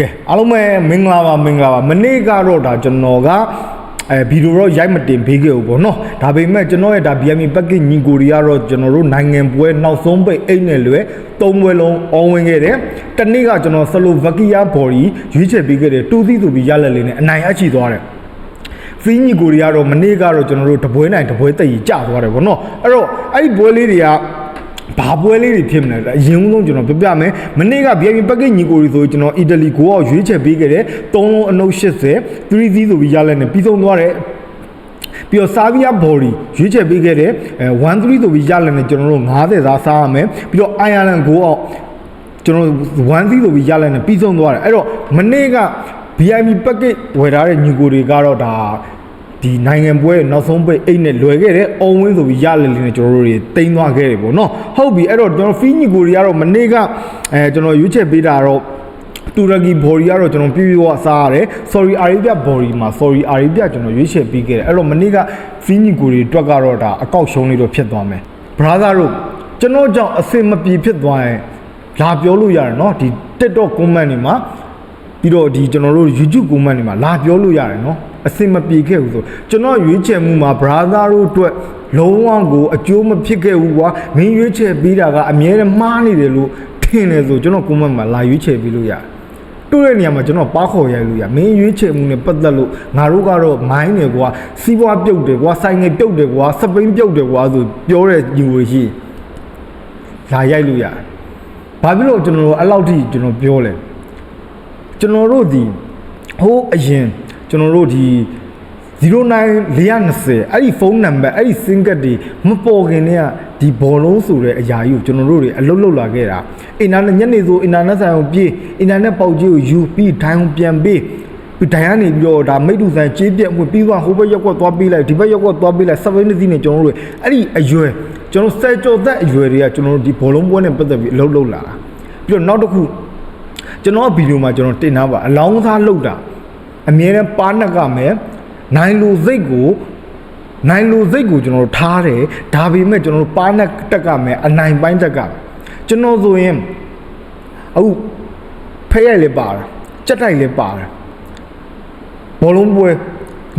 ကဲအားလုံးပဲမင်္ဂလာပါမင်္ဂလာပါမနေ့ကတော့ဒါကျွန်တော်ကအဲဗီဒီယိုတော့ရိုက်မတင်ပေးခဲ့ဘူးပေါ့နော်ဒါပေမဲ့ကျွန်တော်ရဲ့ဒါ BMI package ညီကိုရီကတော့ကျွန်တော်တို့နိုင်ငံပွဲနောက်ဆုံးပိတ်အိတ်နဲ့လွယ်သုံးပွဲလုံးအောင်းဝင်ခဲ့တယ်တနေ့ကကျွန်တော်ဆလိုဗကီယာဘော်ဒီရွေးချယ်ပေးခဲ့တယ်တူသီးသူပြီးရလက်လေးနဲ့အနိုင်အချီသွားတယ်ဖီညီကိုရီကတော့မနေ့ကတော့ကျွန်တော်တို့တပွဲနိုင်တပွဲတက်ကြီးကြသွားတယ်ဗောနော်အဲ့တော့အဲ့ဒီပွဲလေးတွေက ဘာပွဲလေးတွေဖြစ်မလဲအရင်ဆုံးကျွန်တော်ပြပြမယ်မနေ့က VIP package ညီကိုရီဆိုကျွန်တော်အီတလီကိုအောင်ရွေးချယ်ပေးခဲ့တယ်3လုံးအနှုတ်80 3 Z ဆိုပြီးရလက်နဲ့ပြီးဆုံးသွားတယ်ပြီးတော့ဆာဗီယာဘော်ဒီရွေးချယ်ပေးခဲ့တယ်အဲ1 3ဆိုပြီးရလက်နဲ့ကျွန်တော်တို့90သားစားရမယ်ပြီးတော့အိုင်ယာလန်ကိုအောင်ကျွန်တော်1စီးဆိုပြီးရလိုက်နေပြီးဆုံးသွားတယ်အဲ့တော့မနေ့က VIP package ဝယ်ထားတဲ့ညီကိုတွေကတော့ဒါ ဒီနိုင်ငံပွဲနောက်ဆုံးပိတ်အိတ်နဲ့လွယ်ခဲ့တယ်အုံဝင်းဆိုပြီးရလေလေနဲ့ကျွန်တော်တို့တွေတိန်းသွားခဲ့တယ်ပေါ့နော်ဟုတ်ပြီအဲ့တော့ကျွန်တော်ဖီးညီကိုတွေကတော့မနေ့ကအဲကျွန်တော်ရွေးချက်ပေးတာတော့တူရကီဘော်ဒီကတော့ကျွန်တော်ပြပြဝစားရတယ် sorry arabia ဘော်ဒီမှာ sorry arabia ကျွန်တော်ရွေးချက်ပေးခဲ့တယ်အဲ့တော့မနေ့ကဖီးညီကိုတွေအတွက်ကတော့ဒါအကောက်ရှုံးလေးတော့ဖြစ်သွားမယ် brother တို့ကျွန်တော်ကြောင့်အစင်မပြေဖြစ်သွားရင် လာပြောလို့ရတယ်เนาะဒီ TikTok comment တွေမှာပြီးတော့ဒီကျွန်တော်တို့ YouTube comment တွေမှာလာပြောလို့ရတယ်เนาะ အစင်မပြေခဲ့ဘူးဆိုကျွန်တော်ရွေးချယ်မှုမှာ brother တို့အတွက်လုံးဝကိုအကျိုးမဖြစ်ခဲ့ဘူးကွာမင်းရွေးချယ်ပြီးတာကအမြဲတမ်းမှားနေတယ်လို့ထင်တယ်ဆိုကျွန်တော် comment မှာလာရွေးချယ်ပြီးလို့ရတယ်တွေ့တဲ့နေရာမှာကျွန်တော်ပါခေါ်ရိုက်လို့ရမင်းရွေးချယ်မှုနဲ့ပတ်သက်လို့ငါတို့ကတော့မိုင်းတယ်ကွာစီးပွားပြုတ်တယ်ကွာဆိုင်ငယ်ပြုတ်တယ်ကွာစပိန်ပြုတ်တယ်ကွာဆိုပြောတဲ့ညီကိုရှိလာရိုက်လို့ရတယ်ဘာဖြစ်လို့ကျွန်တော်တို့အဲ့လောက်ထိကျွန်တော်ပြောလဲကျွန်တော်တို့ဒီဟိုးအရင် ကျွန်တော်တို့ဒီ09420အဲ့ဒီဖုန်းနံပါတ်အဲ့ဒီ SIM ကတ်တွေမပေါ်ခင်တည်းကဒီဘောလုံးဆိုတဲ့အရာကြီးကိုကျွန်တော်တို့တွေအလုတ်လုတ်လာခဲ့တာအင်တာနက်ညနေဆိုအင်တာနက်ဆိုင်အောင်ပြေးအင်တာနက်ပေါက်ကြီးကိုယူပြီးဒိုင်းအောင်ပြန်ပေးပြီးဒိုင်းကနေပြီးတော့ဒါမိတ်တူဆိုင်ကြေးပြက်မှုပြီးသွားဟိုဘက်ရက်ကွက်သွားပေးလိုက်ဒီဘက်ရက်ကွက်သွားပေးလိုက်စပိန်စီနဲ့ကျွန်တော်တို့တွေအဲ့ဒီအရွယ်ကျွန်တော်စဲကြော်သက်အရွယ်တွေကကျွန်တော်တို့ဒီဘောလုံးပွဲနဲ့ပတ်သက်ပြီးအလုတ်လုတ်လာတာပြီးတော့နောက်တစ်ခုကျွန်တော်ဗီဒီယိုမှာကျွန်တော်တင်ထားပါအလောင်းသားလုတ်တာ အမြဲတမ်းပါနက်ကမယ်နိုင်လူစိတ်ကိုနိုင်လူစိတ်ကိုကျွန်တော်တို့ထားတယ်ဒါပေမဲ့ကျွန်တော်တို့ပါနက်တက်ကမယ်အနိုင်ပိုင်းတက်ကမယ်ကျွန်တော်ဆိုရင်အခုဖဲရိုက်လည်းပါတယ်ကြက်တိုက်လည်းပါတယ်ဘောလုံးပွဲ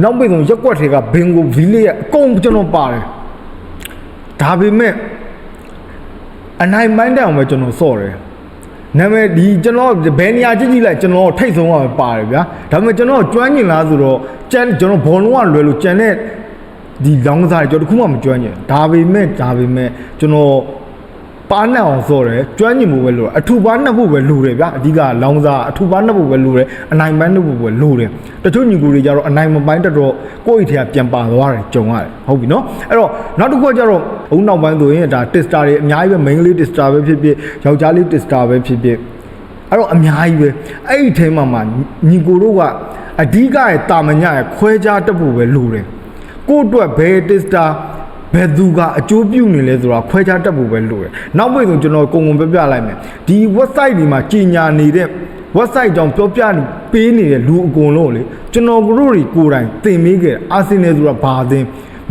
နောက်ပိတ်ဆုံးရက်ကွက်တွေကဘင်ကိုဗီလေးရဲ့အကုန်ကျွန်တော်ပါတယ်ဒါပေမဲ့အနိုင်ပိုင်းတက်အောင်ပဲကျွန်တော်စော့တယ် နာမည်ဒီကျွန်တော်ဘယ်နေရာကြည့်ကြည့်လိုက်ကျွန်တော်ထိတ်ဆုံးအောင်ပါတယ်ဗျာဒါပေမဲ့ကျွန်တော်ကျွမ်းကျင်လားဆိုတော့ကျန်ကျွန်တော်ဘောလုံးကလွယ်လို့ကျန်တဲ့ဒီလောင်းကစားတွေကျွန်တော်တခုမှမကျွမ်းကျင်ဒါပေမဲ့ဒါပေမဲ့ကျွန်တော် ပါနှက်အောင်စောတယ်ကျွမ်းကျင်မှုပဲလို့အထူပါနှက်ဖို့ပဲလိုတယ်ဗျအဓိကလောင်းကစားအထူပါနှက်ဖို့ပဲလိုတယ်အနိုင်ပိုင်းနှက်ဖို့ပဲလိုတယ်တချို့ညီကိုတွေကြတော့အနိုင်မပိုင်းတက်တော့ကိုယ့်အိတ်ထဲကပြန်ပါသွားတယ်ကြုံရတယ်ဟုတ်ပြီနော်အဲ့တော့နောက်တစ်ခုကကြတော့အုံနောက်ပိုင်းဆိုရင်ဒါ tester တွေအများကြီးပဲ main လေး tester ပဲဖြစ်ဖြစ်ယောက်ျားလေး tester ပဲဖြစ်ဖြစ်အဲ့တော့အများကြီးပဲအဲ့ဒီထဲမှာမှညီကိုတို့ကအဓိကရဲ့တာမညရဲ့ခွဲခြားတက်ဖို့ပဲလိုတယ်ကို့အတွက်ဘယ်တစ်စတာ ဘယ်သူကအကျိုးပြုနေလဲဆိုတာခွဲခြားတက်ဖို့ပဲလိုတယ်နောက်ပိတ်ဆိုကျွန်တော်ကုံကုံပြပြလိုက်မယ်ဒီ website ဒီမှာကြီးညာနေတဲ့ website ကြောင့်ပြောပြနေပေးနေတဲ့လူအကုန်လုံးလေကျွန်တော်တို့တွေကိုယ်တိုင်သင်ပေးခဲ့အာဆင်နယ်ဆိုတာဘာသင်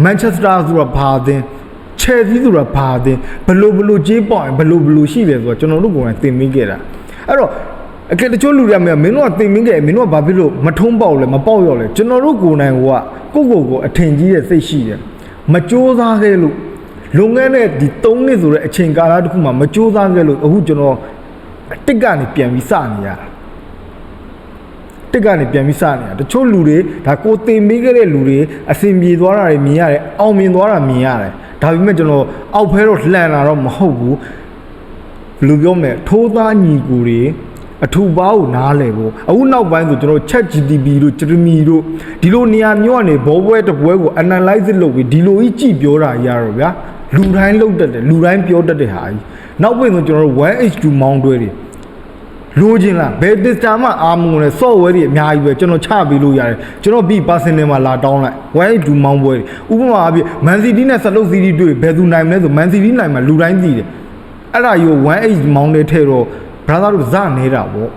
မန်ချက်စတာဆိုတာဘာသင်ချယ်ဆီဆိုတာဘာသင်ဘလို့ဘလို့ကြေးပေါင်ဘလို့ဘလို့ရှိတယ်ဆိုတာကျွန်တော်တို့ကိုယ်တိုင်သင်ပေးခဲ့တာအဲ့တော့အကယ်တချို့လူတွေကမင်းမင်းတို့ကတင်မင်းကြမင်းတို့ကဘာဖြစ်လို့မထုံးပေါက်လဲမပေါက်ရောက်လဲကျွန်တော်တို့ကိုယ်တိုင်ကကိုယ့်ကိုယ်ကိုအထင်ကြီးတဲ့စိတ်ရှိတယ် မကြိုးစားခဲ့လို့လွန်ခဲ့တဲ့ဒီ3နှစ်ဆိုတဲ့အချိန်ကာလတစ်ခုမှာမကြိုးစားခဲ့လို့အခုကျွန်တော်တစ်ကနေပြန်ပြီးစနေရတာတစ်ကနေပြန်ပြီးစနေရတချို့လူတွေဒါကိုတင်ပေးခဲ့တဲ့လူတွေအဆင်ပြေသွားတာတွေမြင်ရတယ်အောင်မြင်သွားတာမြင်ရတယ်ဒါပေမဲ့ကျွန်တော်အောက်ဖဲတော့လှန်လာတော့မဟုတ်ဘူးဘယ်လူပြောမလဲထိုးသားညီကူတွေ အထူပါကိုနားလဲဖို့အခုနောက်ပိုင်းဆိုကျွန်တော် chat GTP တို့ Jeremy တို့ဒီလိုနေရာမျိုးကနေဘောပွဲတစ်ပွဲကို analyze လုပ်ပြီးဒီလိုကြီးကြည့်ပြောတာကြီးရတော့ဗျာလူတိုင်းလုပ်တတ်တယ်လူတိုင်းပြောတတ်တဲ့ဟာကြီးနောက်ပိုင်းဆိုကျွန်တော်တို့ 1H2 မောင်းတွဲတွေလိုချင်လားဘယ် tester မှအာမုံလဲ software တွေအများကြီးပဲကျွန်တော်ချပေးလို့ရတယ်ကျွန်တော်ပြီး personal မှာလာတောင်းလိုက် 1H2 မောင်းပွဲတွေဥပမာအဖြစ် Man City နဲ့ Saluk City တွေ့ဘယ်သူနိုင်မလဲဆို Man City နိုင်မှာလူတိုင်းသိတယ်အဲ့ဒါယူ 1H မောင်းနေထဲတော့ brother တို့ဇနေတာပေါ့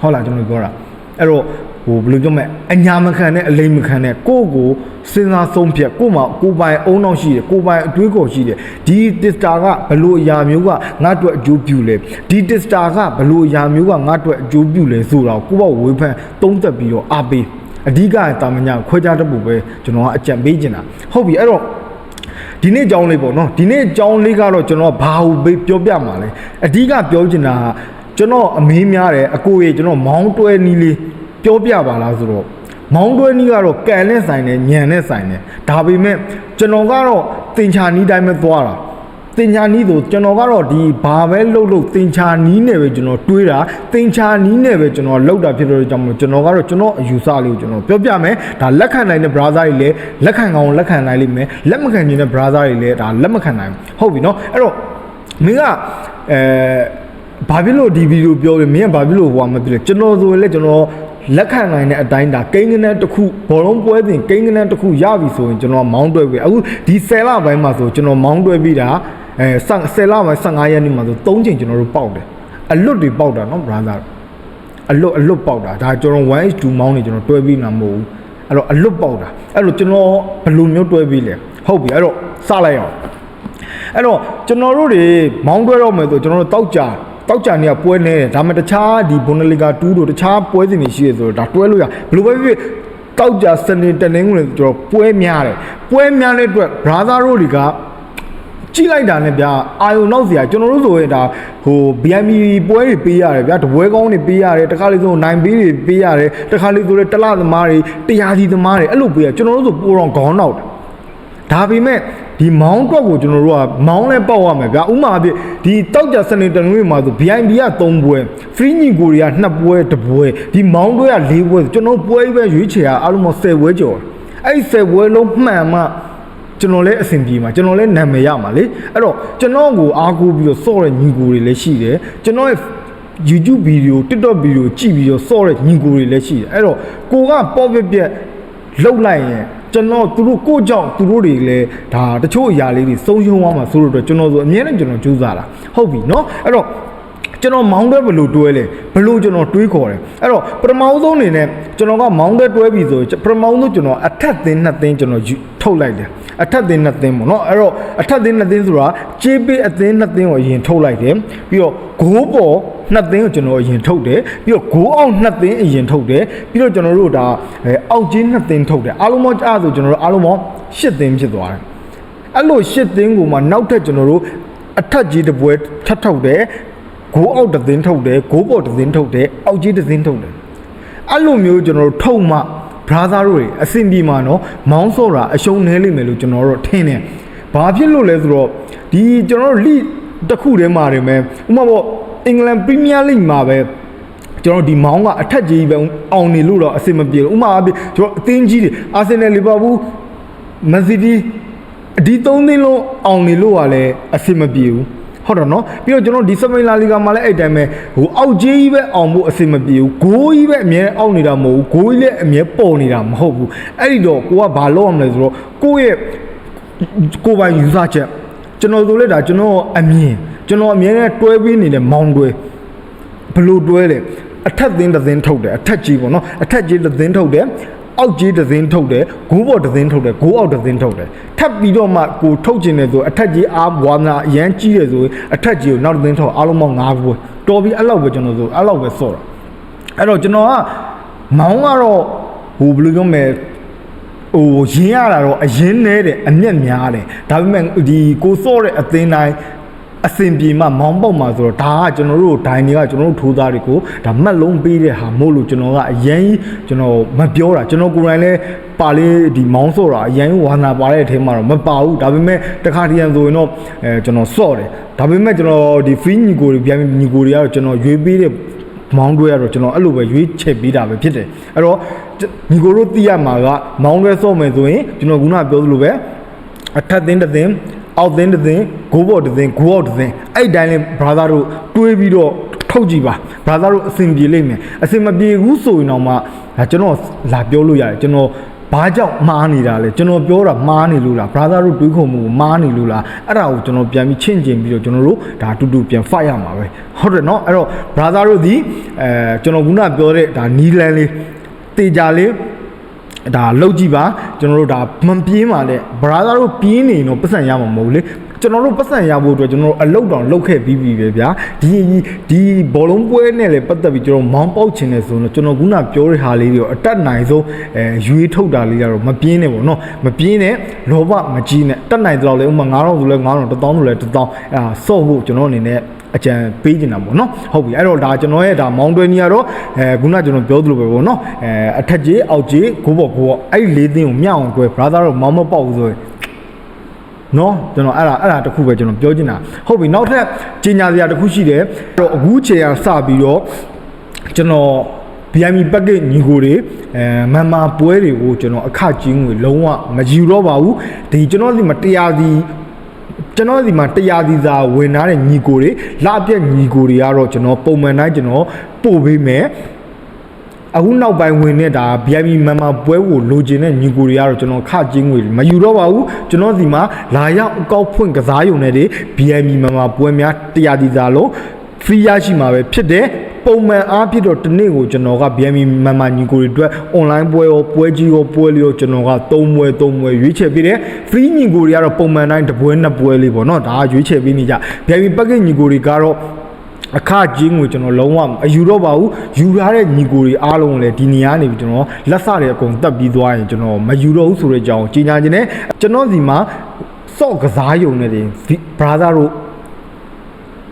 ဟုတ်လားကျွန်တော်ပြောတာအဲ့တော့ဟိုဘယ်လိုပြောမလဲအညာမခံနဲ့အလိမ်မခံနဲ့ကိုယ့်ကိုစဉ်းစားဆုံးဖြတ်ကိုယ့်မှာကိုယ်ပိုင်အုံနောက်ရှိတယ်ကိုယ်ပိုင်အတွေးခေါ်ရှိတယ်ဒီတစ်စတာကဘယ်လိုအရာမျိုးကငါ့အတွက်အကျိုးပြုလဲဒီတစ်စတာကဘယ်လိုအရာမျိုးကငါ့အတွက်အကျိုးပြုလဲဆိုတော့ကိုယ့်ဘဝဝေဖန်သုံးသပ်ပြီးတော့အားပေးအဓိကတာမညာခွဲခြားတတ်ဖို့ပဲကျွန်တော်ကအကြံပေးချင်တာဟုတ်ပြီအဲ့တော့ ဒီနေ့အကြောင်းလေးပေါ့နော်ဒီနေ့အကြောင်းလေးကတော့ကျွန်တော်ဘာကိုပေးပြောပြမှာလဲအဓိကပြောချင်တာကကျွန်တော်အမေးများတယ်အကိုရေကျွန်တော်မောင်းတွဲနီးလေးပြောပြပါလားဆိုတော့မောင်းတွဲနီးကတော့ကံနဲ့ဆိုင်တယ်ညံနဲ့ဆိုင်တယ်ဒါပေမဲ့ကျွန်တော်ကတော့တင်ချာနီးတိုင်းပဲသွားတာ တင်ချာနီးဆိုကျွန်တော်ကတော့ဒီဘာပဲလှုပ်လှုပ်တင်ချာနီးနဲ့ပဲကျွန်တော်တွေးတာတင်ချာနီးနဲ့ပဲကျွန်တော်လှုပ်တာဖြစ်လို့ကြောင့်မလို့ကျွန်တော်ကတော့ကျွန်တော်အယူဆလေးကိုကျွန်တော်ပြောပြမယ်ဒါလက်ခံနိုင်တဲ့ brother တွေလည်းလက်ခံကောင်းလက်ခံနိုင်လိမ့်မယ်လက်မခံနိုင်တဲ့ brother တွေလည်းဒါလက်မခံနိုင်ဘူးဟုတ်ပြီเนาะအဲ့တော့မင်းကအဲဘာဖြစ်လို့ဒီဗီဒီယိုပြောလဲမင်းကဘာဖြစ်လို့ဟိုကမပြောလဲကျွန်တော်ဆိုရင်လည်းကျွန်တော်လက်ခံနိုင်တဲ့အတိုင်းဒါကိန်းကနန်းတစ်ခုဘောလုံးပွဲစဉ်ကိန်းကနန်းတစ်ခုရပြီဆိုရင်ကျွန်တော်မောင်းတွဲပြီအခုဒီ10လပိုင်းမှာဆိုကျွန်တော်မောင်းတွဲပြီးတာ အဲ10လမှ15ရက်နေ့မှဆို3ချိန်ကျွန်တော်တို့ပေါက်တယ်အလွတ်တွေပေါက်တာနော် brother အလွတ်အလွတ်ပေါက်တာဒါကျွန်တော် 1h2 မောင်းနေကျွန်တော်တွဲပြီးမှာမဟုတ်ဘူးအဲ့တော့အလွတ်ပေါက်တာအဲ့လိုကျွန်တော်ဘယ်လိုမျိုးတွဲပြီးလဲဟုတ်ပြီအဲ့တော့စလိုက်အောင်အဲ့တော့ကျွန်တော်တို့တွေမောင်းတွဲတော့မယ်ဆိုကျွန်တော်တို့တောက်ကြတောက်ကြနေကပွဲနေတယ်ဒါမှတခြားဒီဘွန်ဒလီဂါ2တို့တခြားပွဲစဉ်တွေရှိရဆိုတော့ဒါတွဲလို့ရဘယ်လိုပဲဖြစ်တောက်ကြစနေတနင်္ဂနွေကျွန်တော်ပွဲများတယ်ပွဲများတဲ့အတွက် brother တို့တွေက ကြည့်လိုက်တာနဲ့ဗျာအာယုံနောက်စရာကျွန်တော်တို့ဆိုရင်ဒါဟို BMB ပွဲတွေပေးရတယ်ဗျာတပွဲကောင်းတွေပေးရတယ်တခါလေးဆိုနိုင်ပေးတွေပေးရတယ်တခါလေးဆိုလည်းတလသမားတွေတရားစီသမားတွေအဲ့လိုပေးရကျွန်တော်တို့ဆိုပိုတော့ခေါင်းနောက်တယ်ဒါပေမဲ့ဒီမောင်းတွက်ကိုကျွန်တော်တို့ကမောင်းလဲပေါက်ရမယ်ဗျာဥမာအဖြစ်ဒီတောက်ကြစနေတနွေမှာဆို BMB က3ပွဲ free ညီကိုတွေက2ပွဲ1ပွဲဒီမောင်းတွဲက4ပွဲကျွန်တော်ပွဲပဲရွေးချယ်ရအားလုံးပေါင်း10ပွဲကျော်အဲ့ဒီ10ပွဲလုံးမှန်မှ ကျွန်တော်လည်းအဆင်ပြေမှာကျွန်တော်လည်းနာမည်ရမှာလေအဲ့တော့ကျွန်တော်ကိုအားကိုးပြီးတော့စော့တဲ့ညီကိုတွေလည်းရှိတယ်ကျွန်တော်ရဲ့ YouTube ဗီဒီယို TikTok ဗီဒီယိုကြည့်ပြီးတော့စော့တဲ့ညီကိုတွေလည်းရှိတယ်အဲ့တော့ကိုကပေါ့ပြက်ပြက်လှုပ်လိုက်ရင်ကျွန်တော်သူတို့ကိုကြောင့်သူတို့တွေလည်းဒါတချို့အရာလေးတွေဆုံးရှုံးသွားမှာဆိုလို့တော့ကျွန်တော်ဆိုအမြဲတမ်းကျွန်တော်ကြိုးစားတာဟုတ်ပြီเนาะအဲ့တော့ကျွန်တော်မောင်းတွဲဘယ်လိုတွဲလဲဘယ်လိုကျွန်တော်တွေးခေါ်တယ်အဲ့တော့ပထမဆုံးအနေနဲ့ကျွန်တော်ကမောင်းတွဲတွဲပြီဆိုပထမဆုံးကျွန်တော်အထက်သင်းနှစ်သင်းကျွန်တော်ယူထုတ်လိုက်တယ် အထက်သင်းနှစ်သင်းပေါ့နော်အဲ့တော့အထက်သင်းနှစ်သင်းဆိုတာကြေးပေးအသင်းနှစ်သင်းကိုအရင်ထုတ်လိုက်တယ်ပြီးတော့ဂိုးပေါ်နှစ်သင်းကိုကျွန်တော်အရင်ထုတ်တယ်ပြီးတော့ဂိုးအောင်နှစ်သင်းအရင်ထုတ်တယ်ပြီးတော့ကျွန်တော်တို့ဒါအဲအောက်ကြီးနှစ်သင်းထုတ်တယ်အားလုံးပေါင်းအဲ့ဒါဆိုကျွန်တော်တို့အားလုံးပေါင်း၈သင်းဖြစ်သွားတယ်အဲ့လိုရှစ်သင်းကိုမှနောက်ထပ်ကျွန်တော်တို့အထက်ကြီးတစ်ပွဲထပ်ထုတ်တယ်ဂိုးအောက်တစ်သင်းထုတ်တယ်ဂိုးပေါ်တစ်သင်းထုတ်တယ်အောက်ကြီးတစ်သင်းထုတ်တယ်အဲ့လိုမျိုးကျွန်တော်တို့ထုတ်မှ brother တို့တွေအဆင်ပြေမှာနော်မောင်းစော့တာအရှုံးနည်းလိမ့်မယ်လို့ကျွန်တော်တို့ထင်တယ်ဘာဖြစ်လို့လဲဆိုတော့ဒီကျွန်တော်တို့ league တစ်ခုတည်းမှာတယ်မယ်ဥပမာပေါ့အင်္ဂလန်ပရီးမီးယားလိဂ်မှာပဲကျွန်တော်ဒီမောင်းကအထက်ကြီးပဲအောင်နေလို့တော့အဆင်မပြေဘူးဥပမာအဖြစ်ကျွန်တော်အသင်းကြီးတွေအာဆင်နယ်လီဗာပူးမန်စီးတီးဒီသုံးသင်းလုံးအောင်နေလို့ကလည်းအဆင်မပြေဘူး ဟုတ်တော့နော်ပြီးတော့ကျွန်တော်ဒီစပိန်လာလီဂါမှာလည်းအဲ့တိုင်းပဲဟိုအောက်ကြီးကြီးပဲအောင်ဖို့အဆင်မပြေဘူးဂိုးကြီးပဲအမြဲအောက်နေတာမဟုတ်ဘူးဂိုးကြီးလည်းအမြဲပေါ်နေတာမဟုတ်ဘူးအဲ့ဒီတော့ကိုကဘာလုပ်ရမလဲဆိုတော့ကိုယ့်ရဲ့ကိုယ်ပိုင်ယူဆချက်ကျွန်တော်ဆိုလဲဒါကျွန်တော်အမြင်ကျွန်တော်အမြဲတမ်းတွဲပြီးနေတဲ့မောင်းတွဲဘလို့တွဲလဲအထက်သင်းတစ်သင်းထုတ်တယ်အထက်ကြီးပေါ့နော်အထက်ကြီးတစ်သင်းထုတ်တယ် အောက်ကြီးတစ်သင်းထုတ်တယ်ဂိုးပေါ်တစ်သင်းထုတ်တယ်ဂိုးအောက်တစ်သင်းထုတ်တယ်ထပ်ပြီးတော့မှကိုထုတ်ခြင်းတယ်ဆိုအထက်ကြီးအားဝါနာအရန်ကြီးတယ်ဆိုအထက်ကြီးကိုနောက်တစ်သင်းထုတ်အားလုံးပေါင်း၅ပွဲတော်ပြီအဲ့လောက်ပဲကျွန်တော်ဆိုအဲ့လောက်ပဲဆော့တာအဲ့တော့ကျွန်တော်ကမောင်းကတော့ဟိုဘယ်လိုပြောမလဲဟိုရင်းရတာတော့အရင်နဲတယ်အမျက်များတယ်ဒါပေမဲ့ဒီကိုစော့တဲ့အသင်းတိုင်း အစင်ပြေမှမောင်းပေါက်မှာဆိုတော့ဒါကကျွန်တော်တို့ဒိုင်တွေကကျွန်တော်တို့ထိုးသားတွေကိုဒါမှတ်လုံးပေးတဲ့ဟာမို့လို့ကျွန်တော်ကအရင်ကျွန်တော်မပြောတာကျွန်တော်ကိုယ်တိုင်လည်းပါလေးဒီမောင်းစော့တာအရင်ဝါနာပါတဲ့အထဲမှာတော့မပါဘူးဒါပေမဲ့တခါတရံဆိုရင်တော့အဲကျွန်တော်စော့တယ်ဒါပေမဲ့ကျွန်တော်ဒီ free ညီကိုတွေပြန်ညီကိုတွေကတော့ကျွန်တော်ရွေးပေးတဲ့မောင်းတွဲရတော့ကျွန်တော်အဲ့လိုပဲရွေးချက်ပေးတာပဲဖြစ်တယ်အဲ့တော့ညီကိုတို့သိရမှာကမောင်းတွဲစော့မယ်ဆိုရင်ကျွန်တော်ခုနကပြောသလိုပဲအထက်သင်းတစ်သင်း အောက်သင်းတစ်သင်းဂိုးဘော့တစ်သင်းဂိုးအော့တစ်သင်းအဲ့တိုင်းလဲ brother တို့တွေးပြီးတော့ထုတ်ကြည့်ပါ brother တို့အဆင်ပြေလိမ့်မယ်အဆင်မပြေဘူးဆိုရင်တော့မှကျွန်တော်လာပြောလို့ရတယ်ကျွန်တော်ဘာကြောင့်မှားနေတာလဲကျွန်တော်ပြောတာမှားနေလို့လား brother တို့တွေးခုံမှုမှားနေလို့လားအဲ့ဒါကိုကျွန်တော်ပြန်ပြီးချင့်ကျင်ပြီးတော့ကျွန်တော်တို့ဒါအတူတူပြန် fight ရမှာပဲဟုတ်တယ်နော်အဲ့တော့ brother တို့ဒီအဲကျွန်တော်ခုနပြောတဲ့ဒါနီလန်လေးတေချာလေး ဒါလောက်ကြည့်ပါကျွန်တော်တို့ဒါမပြေးပါနဲ့ဘရာသာတို့ပြေးနေရင်တော့ပတ်စံရမှာမဟုတ်ဘူးလေကျွန်တော်တို့ပတ်စံရဖို့အတွက်ကျွန်တော်တို့အလုတ်တောင်လုတ်ခဲ့ပြီးပြီပဲဗျာဒီဒီဘောလုံးပွဲနဲ့လည်းပတ်သက်ပြီးကျွန်တော်မောင်းပေါက်ချင်တယ်ဆိုတော့ကျွန်တော်ခုနပြောတဲ့ဟာလေးတွေအတက်နိုင်ဆုံးအဲရွေးထုတ်တာလေးကတော့မပြင်းနဲ့ပေါ့နော်မပြင်းနဲ့လောဘမကြီးနဲ့တက်နိုင်တော့လေဥမာ9000ဆိုလဲ9000 1000ဆိုလဲ1000အဲဒါစော့ဖို့ကျွန်တော်အနေနဲ့ အကြံပေးနေတာပေါ့နော်ဟုတ်ပြီအဲ့တော့ဒါကျွန်တော်ရဲ့ဒါမောင်းတွဲကြီးကတော့အဲခုနကျွန်တော်ပြောသလိုပဲပေါ့နော်အဲအထက်ကြီးအောက်ကြီးကိုပေါ့ကိုပေါ့အဲ့ဒီလေးသင်းကိုမြောက်အောင်ကွယ် brother တော့မောင်းမပေါက်ဘူးဆိုရင်နော်ကျွန်တော်အဲ့ဒါအဲ့ဒါတခုပဲကျွန်တော်ပြောချင်တာဟုတ်ပြီနောက်ထပ်ကြီးညာစရာတခုရှိတယ်အဲ့တော့အခုချိန်ကစပြီးတော့ကျွန်တော် BMI package ညီကိုတွေအဲမန်မာပွဲတွေကိုကျွန်တော်အခကြီးငွေလုံးဝမယူတော့ပါဘူးဒီကျွန်တော်ဒီမှာတရားစီ ကျွန်တော်ဒီမှာတရားစီစာဝင်ထားတဲ့ညီကိုတွေလပြက်ညီကိုတွေကတော့ကျွန်တော်ပုံမှန်တိုင်းကျွန်တော်ပို့ပေးမယ်အခုနောက်ပိုင်းဝင်တဲ့ဒါ VIP မန်မာပွဲကိုလိုချင်တဲ့ညီကိုတွေကတော့ကျွန်တော်ခချင်းငွေမယူတော့ပါဘူးကျွန်တော်ဒီမှာလာရောက်အကောက်ဖွင့်ကစားရုံနဲ့တွေ VIP မန်မာပွဲများတရားဒီစာလုံး free ရရှိမှာပဲဖြစ်တယ် ပုံမှန်အားဖြင့်တော့တစ်နေ့ကိုကျွန်တော်က BMI မန်မာညီကိုတွေအတွက် online ပွဲရောပွဲကြီးရောပွဲလေးရောကျွန်တော်က3ပွဲ3ပွဲရွေးချယ်ပေးတယ် free ညီကိုတွေကတော့ပုံမှန်တိုင်းတစ်ပွဲနှစ်ပွဲလေးပေါ့နော်ဒါကရွေးချယ်ပေးနေကြ BMI package ညီကိုတွေကတော့အခကြီးငွေကျွန်တော်လုံးဝအယူတော့ပါဘူးယူထားတဲ့ညီကိုတွေအားလုံးလည်းဒီနေရာနေပြီးကျွန်တော်လက်စတွေအကုန်တက်ပြီးသွားရင်ကျွန်တော်မယူတော့ဘူးဆိုတဲ့အကြောင်းကြီးညာခြင်းနဲ့ကျွန်တော်ဒီမှာစော့ကစားယုံနေတယ် brother တို့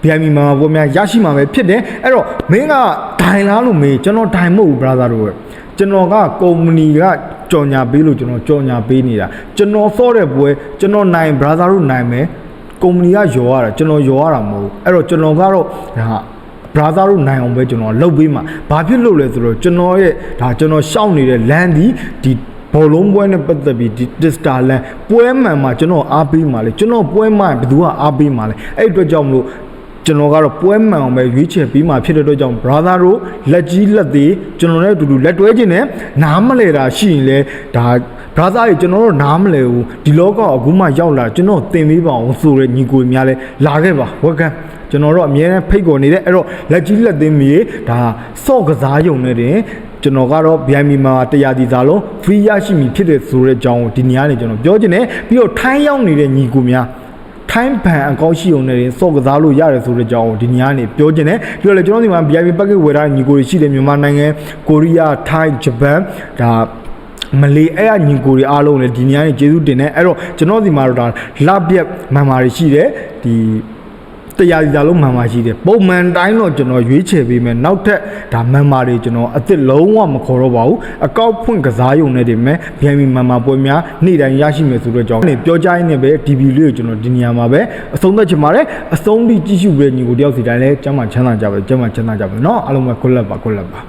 VIP မှာပေါ်များရရှိမှာပဲဖြစ်တယ်အဲ့တော့မင်းကဒိုင်လားလို့မေးကျွန်တော်ဒိုင်မဟုတ်ဘူး brother တို့ရဲ့ကျွန်တော်ကကုမ္ပဏီကကြော်ညာပေးလို့ကျွန်တော်ကြော်ညာပေးနေတာကျွန်တော်စောတဲ့ပွဲကျွန်တော်နိုင် brother တို့နိုင်မယ်ကုမ္ပဏီကယော်ရတာကျွန်တော်ယော်ရတာမဟုတ်ဘူးအဲ့တော့ကျွန်တော်ကတော့ဒါ brother တို့နိုင်အောင်ပဲကျွန်တော်လုပ်ပေးမှာဘာဖြစ်လို့လဲဆိုတော့ကျွန်တော်ရဲ့ဒါကျွန်တော်ရှောက်နေတဲ့လမ်းဒီဒီဘောလုံးပွဲနဲ့ပတ်သက်ပြီးဒီ Tista Land ပွဲမှန်မှာကျွန်တော်အားပေးမှာလေကျွန်တော်ပွဲမှန်ဘယ်သူကအားပေးမှာလဲအဲ့အတွက်ကြောင့်မလို့ ကျွန်တော်ကတော့ပွဲမှန်အောင်ပဲရွေးချယ်ပြီးမှဖြစ်တဲ့အတွက်ကြောင့် brother တို့လက်ကြီးလက်သေးကျွန်တော်နဲ့အတူတူလက်တွဲခြင်းနဲ့နားမလဲတာရှိရင်လဲဒါ brother ကြီးကျွန်တော်တို့နားမလဲဘူးဒီလောကအခုမှရောက်လာကျွန်တော်သင်ပေးပါအောင်ဆိုတဲ့ညီကိုများလဲလာခဲ့ပါ welcome ကျွန်တော်တို့အမြဲတမ်းဖိတ်ခေါ်နေတဲ့အဲ့တော့လက်ကြီးလက်သေးမြေဒါစော့ကစားယုံနေတယ်ကျွန်တော်ကတော့ VIP မှာတရားဒီစားလုံး free ရရှိမည်ဖြစ်တဲ့ဆိုတဲ့အကြောင်းကိုဒီနေရာနေကျွန်တော်ပြောချင်တယ်ပြီးတော့ထိုင်းရောက်နေတဲ့ညီကိုများ ထိုင်းဘန်အကောင့်ရှိုံနဲ့စော့ကစားလို့ရတယ်ဆိုတဲ့အကြောင်းကိုဒီနေရာနေပြောချင်တယ်ပြီးတော့လေကျွန်တော်ဒီမှာ VIP package ဝယ်ထားတဲ့ညီကိုတွေရှိတယ်မြန်မာနိုင်ငံကိုရီးယားထိုင်းဂျပန်ဒါမလေးအဲ့အညီကိုတွေအားလုံးလည်းဒီနေရာနေကျေးဇူးတင်တယ်အဲ့တော့ကျွန်တော်ဒီမှာတော့ဒါလပြက်မန်မာတွေရှိတယ်ဒီ တရားစီတာလုံးမှန်မှရှိတယ်ပုံမှန်တိုင်းတော့ကျွန်တော်ရွေးချယ်ပေးမယ်နောက်ထပ်ဒါမှန်မာတွေကျွန်တော်အစ်စ်လုံးဝမခေါ်တော့ပါဘူးအကောက်ဖွင့်ကစားရုံနဲ့တည်းမဲ့ပြန်ပြီးမှန်မာပွဲများနေ့တိုင်းရရှိမယ်ဆိုတော့ကြောင့်ပြောကြရင်းနဲ့ပဲ DB လေးကိုကျွန်တော်ဒီနေရာမှာပဲအဆုံးသတ်ချင်ပါတယ်အဆုံးပြီးကြည့်ရှုပေးညီကိုတယောက်စီတိုင်းလဲကျမ်းမာချမ်းသာကြပါကျမ်းမာချမ်းသာကြပါเนาะအားလုံးပဲကိုလက်ပါကိုလက်ပါ